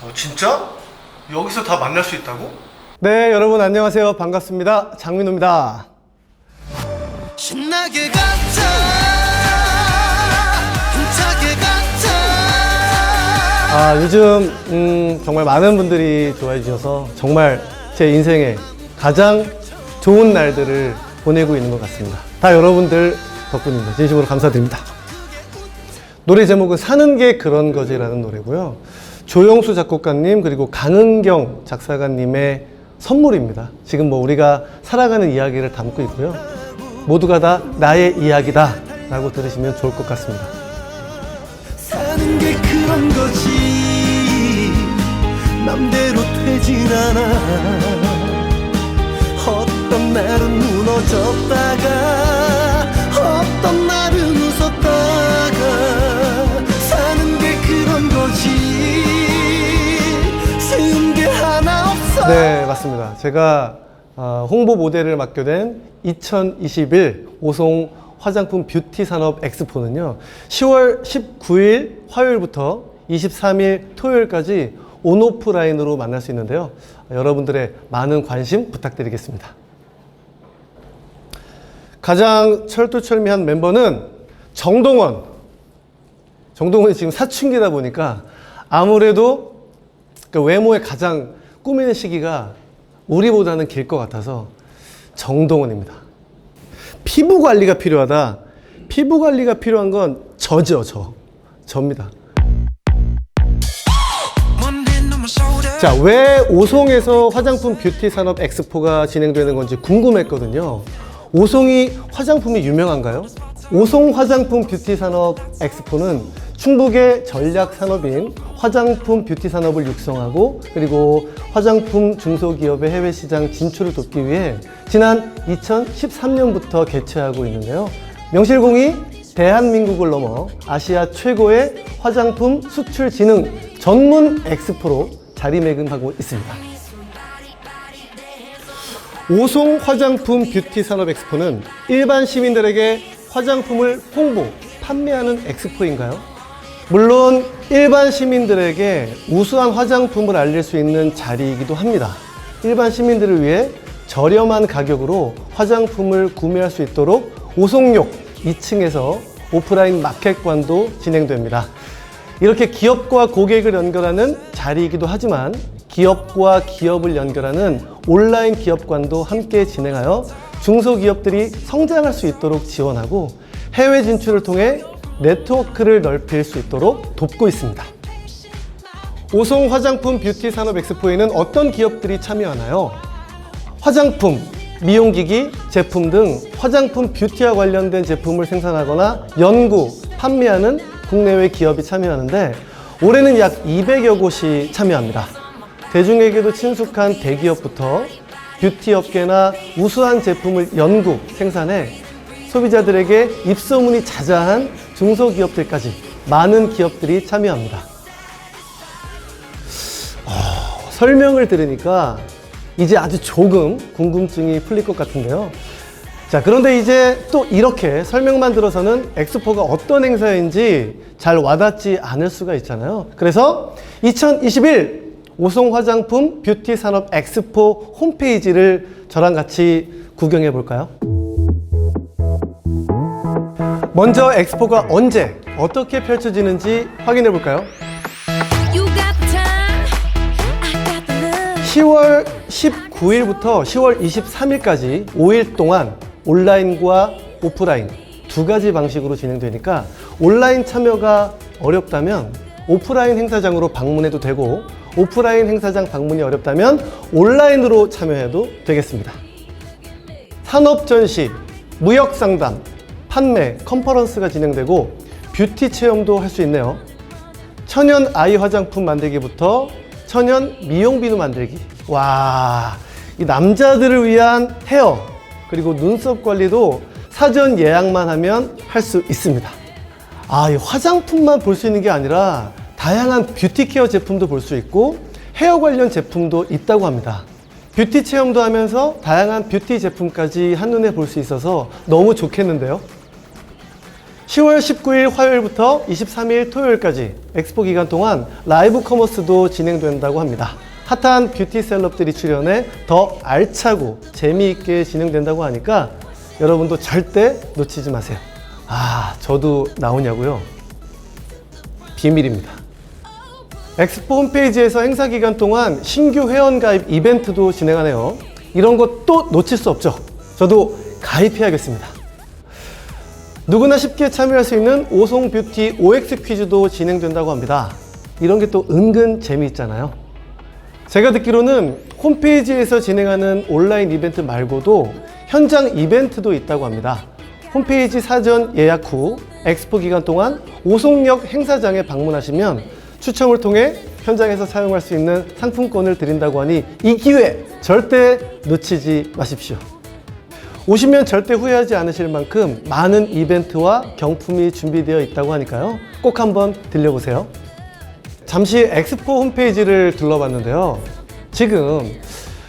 어, 진짜? 여기서 다 만날 수 있다고? 네, 여러분 안녕하세요. 반갑습니다. 장민호입니다. 신나게 가자 힘차게 가자 아, 요즘 음, 정말 많은 분들이 좋아해 주셔서 정말 제 인생에 가장 좋은 날들을 보내고 있는 것 같습니다. 다 여러분들 덕분입니다. 진심으로 감사드립니다. 노래 제목은 사는 게 그런 거지라는 노래고요. 조영수 작곡가님 그리고 강은경 작사가님의 선물입니다. 지금 뭐 우리가 살아가는 이야기를 담고 있고요. 모두가 다 나의 이야기다 라고 들으시면 좋을 것 같습니다. 사는 게 그런 거지 맘대로 되진 않아 어떤 날은 무너졌다가 맞습니다. 제가 어, 홍보 모델을 맡게 된 2021 오송 화장품 뷰티 산업 엑스포는요, 10월 19일 화요일부터 23일 토요일까지 온오프라인으로 만날 수 있는데요. 여러분들의 많은 관심 부탁드리겠습니다. 가장 철두철미한 멤버는 정동원. 정동원이 지금 사춘기다 보니까 아무래도 그 외모에 가장 꾸미는 시기가 우리보다는 길 것 같아서 정동원입니다. 피부 관리가 필요하다. 피부 관리가 필요한 건 저죠, 저. 접니다. 자, 왜 오송에서 화장품 뷰티 산업 엑스포가 진행되는 건지 궁금했거든요. 오송이 화장품이 유명한가요? 오송 화장품 뷰티 산업 엑스포는 충북의 전략 산업인 화장품 뷰티 산업을 육성하고 그리고 화장품 중소기업의 해외 시장 진출을 돕기 위해 지난 2013년부터 개최하고 있는데요. 명실공히 대한민국을 넘어 아시아 최고의 화장품 수출 진흥 전문 엑스포로 자리매김하고 있습니다. 오송 화장품 뷰티 산업 엑스포는 일반 시민들에게 화장품을 홍보, 판매하는 엑스포인가요? 물론 일반 시민들에게 우수한 화장품을 알릴 수 있는 자리이기도 합니다. 일반 시민들을 위해 저렴한 가격으로 화장품을 구매할 수 있도록 오송역 2층에서 오프라인 마켓관도 진행됩니다. 이렇게 기업과 고객을 연결하는 자리이기도 하지만 기업과 기업을 연결하는 온라인 기업관도 함께 진행하여 중소기업들이 성장할 수 있도록 지원하고 해외 진출을 통해 네트워크를 넓힐 수 있도록 돕고 있습니다. 오송 화장품 뷰티 산업 엑스포에는 어떤 기업들이 참여하나요? 화장품, 미용기기, 제품 등 화장품 뷰티와 관련된 제품을 생산하거나 연구, 판매하는 국내외 기업이 참여하는데 올해는 약 200여 곳이 참여합니다. 대중에게도 친숙한 대기업부터 뷰티 업계나 우수한 제품을 연구, 생산해 소비자들에게 입소문이 자자한 중소기업들까지 많은 기업들이 참여합니다. 어, 설명을 들으니까 이제 아주 조금 궁금증이 풀릴 것 같은데요. 자, 그런데 이제 또 이렇게 설명만 들어서는 엑스포가 어떤 행사인지 잘 와닿지 않을 수가 있잖아요. 그래서 2021 오송 화장품 뷰티 산업 엑스포 홈페이지를 저랑 같이 구경해 볼까요? 먼저 엑스포가 언제 어떻게 펼쳐지는지 확인해 볼까요? You got the time, I got the love. 10월 19일부터 10월 23일까지 5일 동안 온라인과 오프라인 두 가지 방식으로 진행되니까 온라인 참여가 어렵다면 오프라인 행사장으로 방문해도 되고 오프라인 행사장 방문이 어렵다면 온라인으로 참여해도 되겠습니다. 산업 전시, 무역 상담, 판매, 컨퍼런스가 진행되고 뷰티 체험도 할 수 있네요. 천연 아이 화장품 만들기부터 천연 미용 비누 만들기. 와, 이 남자들을 위한 헤어 그리고 눈썹 관리도 사전 예약만 하면 할 수 있습니다. 아, 이 화장품만 볼 수 있는 게 아니라 다양한 뷰티 케어 제품도 볼 수 있고 헤어 관련 제품도 있다고 합니다. 뷰티 체험도 하면서 다양한 뷰티 제품까지 한눈에 볼 수 있어서 너무 좋겠는데요. 10월 19일 화요일부터 23일 토요일까지 엑스포 기간 동안 라이브 커머스도 진행된다고 합니다. 핫한 뷰티 셀럽들이 출연해 더 알차고 재미있게 진행된다고 하니까 여러분도 절대 놓치지 마세요. 아, 저도 나오냐고요? 비밀입니다. 엑스포 홈페이지에서 행사 기간 동안 신규 회원 가입 이벤트도 진행하네요. 이런 것또 놓칠 수 없죠. 저도 가입해야겠습니다. 누구나 쉽게 참여할 수 있는 오송 뷰티 OX 퀴즈도 진행된다고 합니다. 이런 게 또 은근 재미있잖아요. 제가 듣기로는 홈페이지에서 진행하는 온라인 이벤트 말고도 현장 이벤트도 있다고 합니다. 홈페이지 사전 예약 후 엑스포 기간 동안 오송역 행사장에 방문하시면 추첨을 통해 현장에서 사용할 수 있는 상품권을 드린다고 하니 이 기회 절대 놓치지 마십시오. 오시면 절대 후회하지 않으실 만큼 많은 이벤트와 경품이 준비되어 있다고 하니까요. 꼭 한번 들려보세요. 잠시 엑스포 홈페이지를 둘러봤는데요. 지금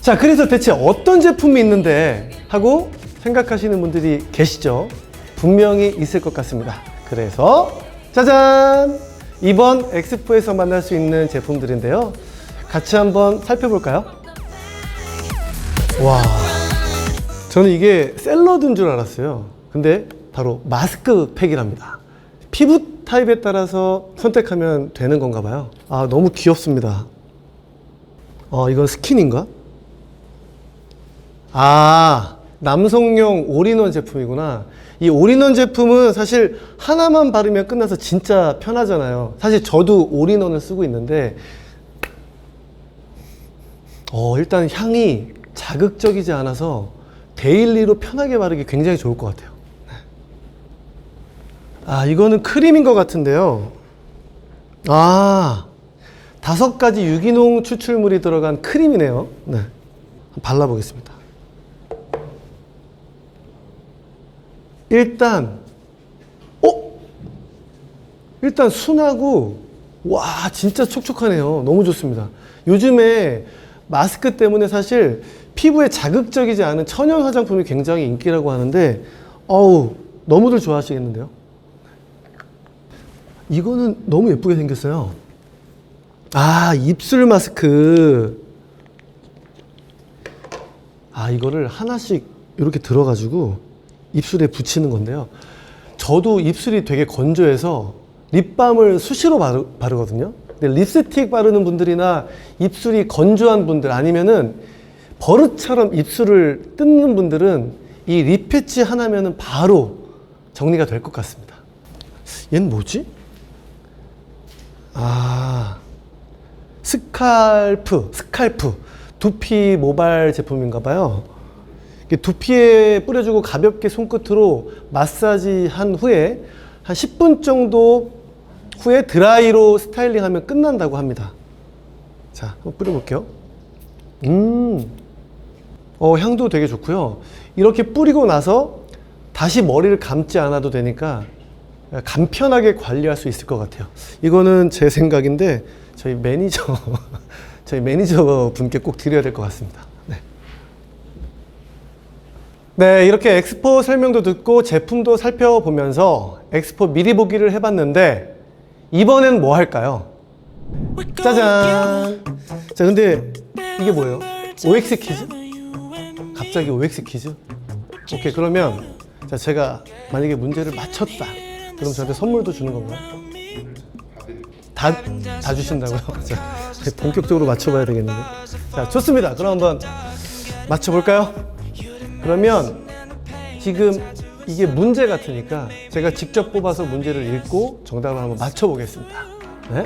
자 그래서 대체 어떤 제품이 있는데 하고 생각하시는 분들이 계시죠? 분명히 있을 것 같습니다. 그래서 짜잔! 이번 엑스포에서 만날 수 있는 제품들인데요. 같이 한번 살펴볼까요? 와, 저는 이게 샐러드인 줄 알았어요. 근데 바로 마스크 팩이랍니다. 피부 타입에 따라서 선택하면 되는 건가 봐요. 아, 너무 귀엽습니다. 어, 이건 스킨인가? 아, 남성용 올인원 제품이구나. 이 올인원 제품은 사실 하나만 바르면 끝나서 진짜 편하잖아요. 사실 저도 올인원을 쓰고 있는데, 어, 일단 향이 자극적이지 않아서 데일리로 편하게 바르기 굉장히 좋을 것 같아요. 아, 이거는 크림인 것 같은데요. 아, 다섯 가지 유기농 추출물이 들어간 크림이네요. 네. 발라보겠습니다. 일단, 어? 일단 순하고, 와, 진짜 촉촉하네요. 너무 좋습니다. 요즘에 마스크 때문에 사실 피부에 자극적이지 않은 천연 화장품이 굉장히 인기라고 하는데, 어우, 너무들 좋아하시겠는데요? 이거는 너무 예쁘게 생겼어요. 아, 입술 마스크. 아, 이거를 하나씩 이렇게 들어가지고 입술에 붙이는 건데요. 저도 입술이 되게 건조해서 립밤을 수시로 바르, 바르거든요. 근데 립스틱 바르는 분들이나 입술이 건조한 분들 아니면은 버릇처럼 입술을 뜯는 분들은 이립 패치 하나면은 바로 정리가 될 것 같습니다. 얘는 뭐지? 아, 스칼프, 스칼프. 두피 모발 제품인가 봐요. 두피에 뿌려주고 가볍게 손끝으로 마사지 한 후에 한 10분 정도 후에 드라이로 스타일링 하면 끝난다고 합니다. 자, 한번 뿌려볼게요. 음, 어, 향도 되게 좋고요. 이렇게 뿌리고 나서 다시 머리를 감지 않아도 되니까 간편하게 관리할 수 있을 것 같아요. 이거는 제 생각인데 저희 매니저 저희 매니저 분께 꼭 드려야 될 것 같습니다. 네. 네, 이렇게 엑스포 설명도 듣고 제품도 살펴보면서 엑스포 미리 보기를 해봤는데 이번엔 뭐 할까요? 짜잔. 자, 근데 이게 뭐예요? OX 퀴즈? 갑자기 OX 퀴즈? 오케이, 그러면 자, 제가 만약에 문제를 맞췄다. 그럼 저한테 선물도 주는 건가요? 다, 다 주신다고요? 자, 본격적으로 맞춰봐야 되겠는데. 자, 좋습니다. 그럼 한번 맞춰볼까요? 그러면 지금 이게 문제 같으니까 제가 직접 뽑아서 문제를 읽고 정답을 한번 맞춰보겠습니다. 네?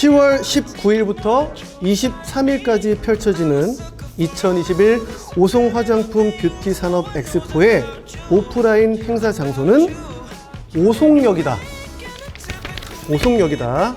(10월 19일부터 23일까지) 펼쳐지는 2021 오송 화장품 뷰티 산업 엑스포의 오프라인 행사 장소는 오송역이다. 오송역이다.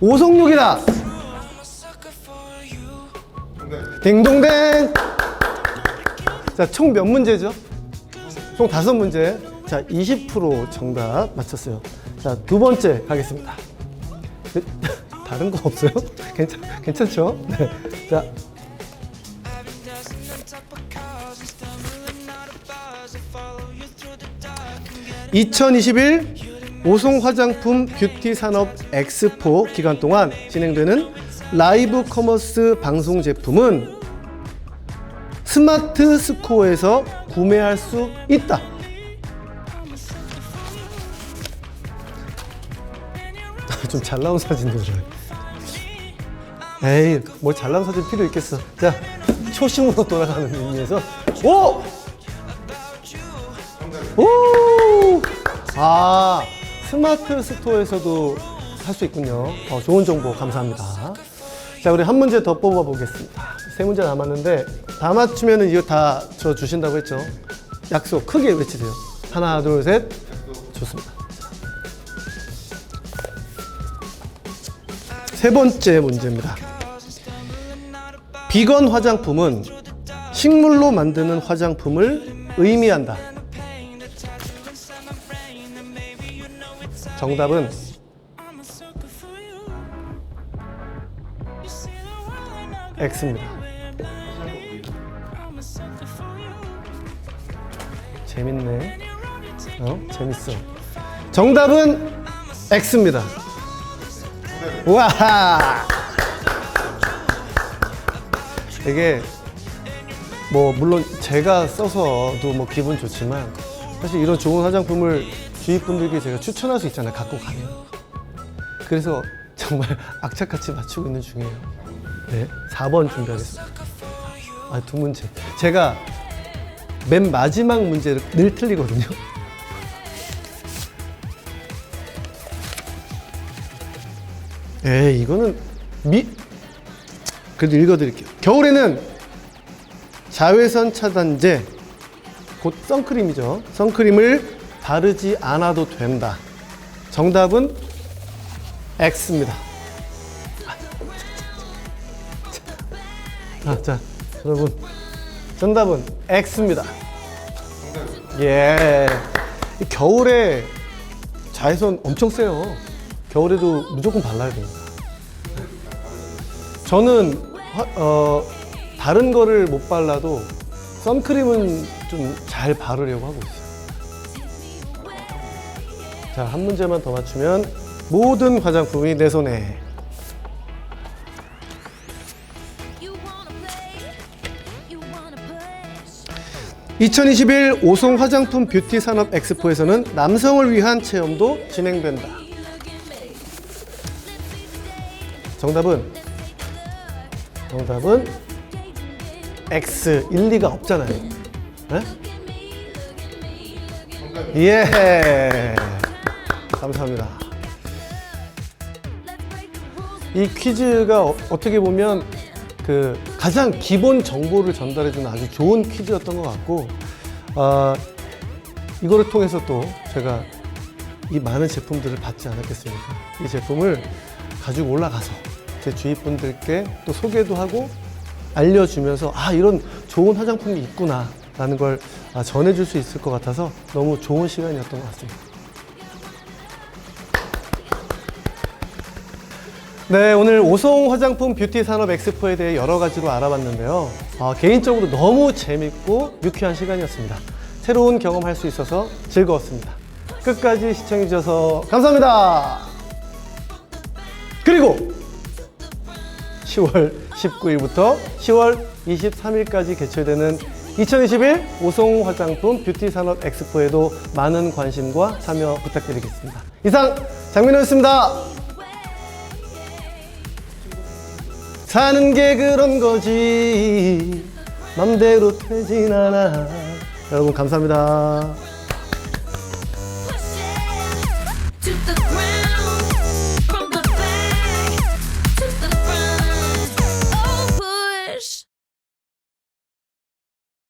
오송역이다. 딩동댕. 자, 총 몇 문제죠? 총 다섯 문제. 자, 20% 정답 맞췄어요. 자, 두 번째 가겠습니다. 다 다른 거 없어요? 괜찮, 괜찮죠? 네. 자. (2021) 오송 화장품 뷰티 산업 엑스포 기간 동안 진행되는 라이브 커머스 방송 제품은 스마트 스코어에서 구매할 수 있다. 좀 잘 나온 사진도 좀. 에이, 뭐 잘 나온 사진 필요 있겠어. 자, 초심으로 돌아가는 의미에서 오! 오! 아, 스마트 스토어에서도 살수 있군요. 어, 좋은 정보 감사합니다. 자, 우리 한 문제 더 뽑아 보겠습니다. 세 문제 남았는데 다 맞추면은 이거 다 저 주신다고 했죠. 약속 크게 외치세요. 하나, 둘, 셋. 좋습니다. 세 번째 문제입니다. 비건 화장품은 식물로 만드는 화장품을 의미한다. 정답은 X입니다. 재밌네. 어? 재밌어. 정답은 X입니다. 와! 이게 뭐 물론 제가 써서도 뭐 기분 좋지만 사실 이런 좋은 화장품을 주위 분들께 제가 추천할 수 있잖아요. 갖고 가면. 그래서 정말 악착같이 맞추고 있는 중이에요. 네, 4번 준비하겠습니다. 아, 두 문제. 제가 맨 마지막 문제를 늘 틀리거든요. 에이, 이거는 미, 그래도 읽어드릴게요. 겨울에는 자외선 차단제, 곧 선크림이죠. 선크림을 바르지 않아도 된다. 정답은 X입니다. 아, 자, 여러분. 정답은 X입니다. 예. 이 겨울에 자외선 엄청 세요. 겨울에도 무조건 발라야 됩니다. 저는 화- 어, 다른 거를 못 발라도 선크림은 좀 잘 바르려고 하고 있어요. 자, 한 문제만 더 맞추면 모든 화장품이 내 손에. You wanna play? You wanna push? 2021 오송 화장품 뷰티 산업 엑스포에서는 남성을 위한 체험도 진행된다. 정답은 정답은 X 1, 2가 없잖아요. 네? 예. 감사합니다. 이 퀴즈가 어, 떻게 보면 그 가장 기본 정보를 전달해주는 아주 좋은 퀴즈였던 것 같고, 아, 이거를 통해서 또 제가 이 많은 제품들을 받지 않았겠습니까? 이 제품을 가지고 올라가서 제 주위 분들께 또 소개도 하고 알려주면서 아 이런 좋은 화장품이 있구나 라는 걸 아, 전해줄 수 있을 것 같아서 너무 좋은 시간이었던 것 같습니다. 네, 오늘 오송 화장품 뷰티 산업 엑스포에 대해 여러 가지로 알아봤는데요. 아, 개인적으로 너무 재밌고 유쾌한 시간이었습니다. 새로운 경험할 수 있어서 즐거웠습니다. 끝까지 시청해주셔서 감사합니다. 그리고 10월 19일부터 10월 23일까지 개최되는 2021 오송 화장품 뷰티 산업 엑스포에도 많은 관심과 참여 부탁드리겠습니다. 이상 장민호였습니다. 사는 게 그런 거지 맘대로 되진 않아 여러분 감사합니다